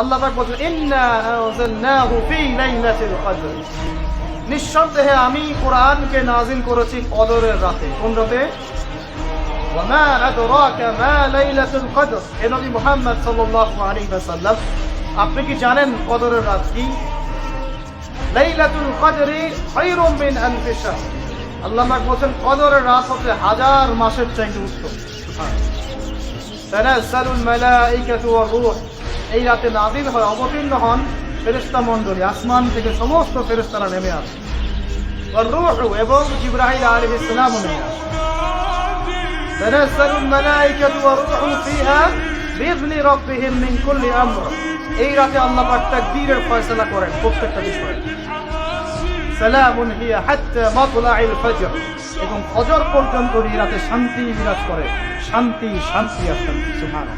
আল্লাহ পাক বলছেন, ইন্না আনজালনাহু ফি লাইলাতিল কদর। নিঃসন্দেহে আমি কোরআনকে নাজিল করেছি কদরের রাতে। কোন রাতে? ওয়ামা আদরাকা মা লাইলাতুল কদর। এ নবী মুহাম্মদ সাল্লাল্লাহু আলাইহি ওয়াসাল্লাম, আপনি কি জানেন কদরের রাত কি? লাইলাতুল কদরি খায়রুম মিন আলফি শাহর। আল্লাহ পাক বলেন কদরের রাত হচ্ছে হাজার মাসের চাইতে উত্তম। তানাজ্জালুল মালাইকাতু ওয়ার রূহ। এই রাতে নাজিল হয় অবতীর্ণ হন ফেরেশতা মণ্ডলী আসমান থেকে সমস্ত ফেরেশতারা নেমে আসে ওয়ার রূহ এবং জিবরাইল আলাইহিস সালামও নেমে আসে تنزل الملائكة والروح فيها بإذن ربهم من كل أمر এই রাতে আল্লাহ পাক তাকদীরের ফয়সালা করেন প্রত্যেকটা বিষয়ে সালামুন হিয়া হাত্তা মাতলাইল ফজর এবং ফজর পর্যন্ত এই রাতে শান্তি বিরাজ করে শান্তি শান্তি আর শান্তি সুবহানাল্লাহ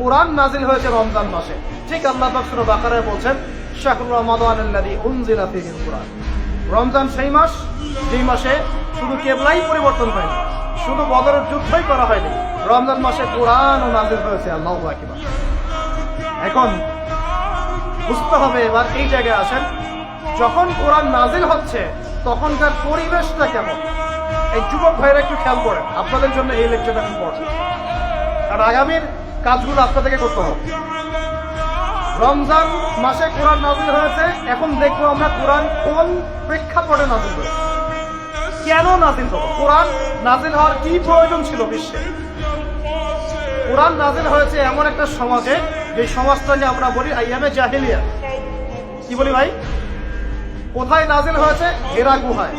কোরআন নাজিল হয়েছে রমজান মাসে। ঠিক আল্লাহ বাকসুর বাকারায় বলছেন শাহরুর রমাদান উনজিলা কোরআন। রমজান সেই মাস, যেই মাসে শুধু কেবলাই পরিবর্তন হয়নি, শুধু বদরের যুদ্ধই করা হয়নি, রমজান মাসে কোরআন ও নাজিল হয়েছে, আল্লাহ এখন বুঝতে হবে, এবার এই জায়গায় আসেন, যখন কোরআন নাজিল হচ্ছে, তখনকার পরিবেশটা কেমন? এই যুবক ভাইরা একটু খেয়াল করেন, আপনাদের জন্য এই লেকচারটা ইম্পর্টেন্ট কারণ আগামীর কাজগুলো আপনাদেরকে করতে হবে। রমজান মাসে কোরআন নাজিল হয়েছে, এখন দেখব আমরা কোরআন কোন প্রেক্ষাপটে নাজিল হয়েছে। কেন নাজিল হলো? কোরআন নাজিল হওয়ার কি প্রয়োজন ছিল বিশ্বে? কোরআন নাজিল হয়েছে এমন একটা সমাজে, যে সমাজটা নিয়ে আমরা বলি আইয়ামে জাহিলিয়া। কি বলি ভাই? কোথায় নাজিল হয়েছে? হেরা গুহায়।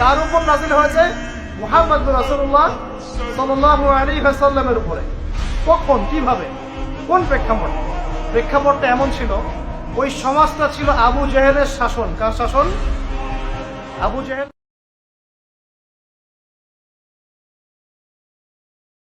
কার উপর নাজিল হয়েছে? মুহাম্মদ রাসূলুল্লাহ সাল্লাল্লাহু আলাইহি উপরে। কখন, কীভাবে, কোন প্রেক্ষাপটে? প্রেক্ষাপটটা এমন ছিল, ওই সমাজটা ছিল আবু জেহেলের শাসন। কার শাসন? আবু জেহেল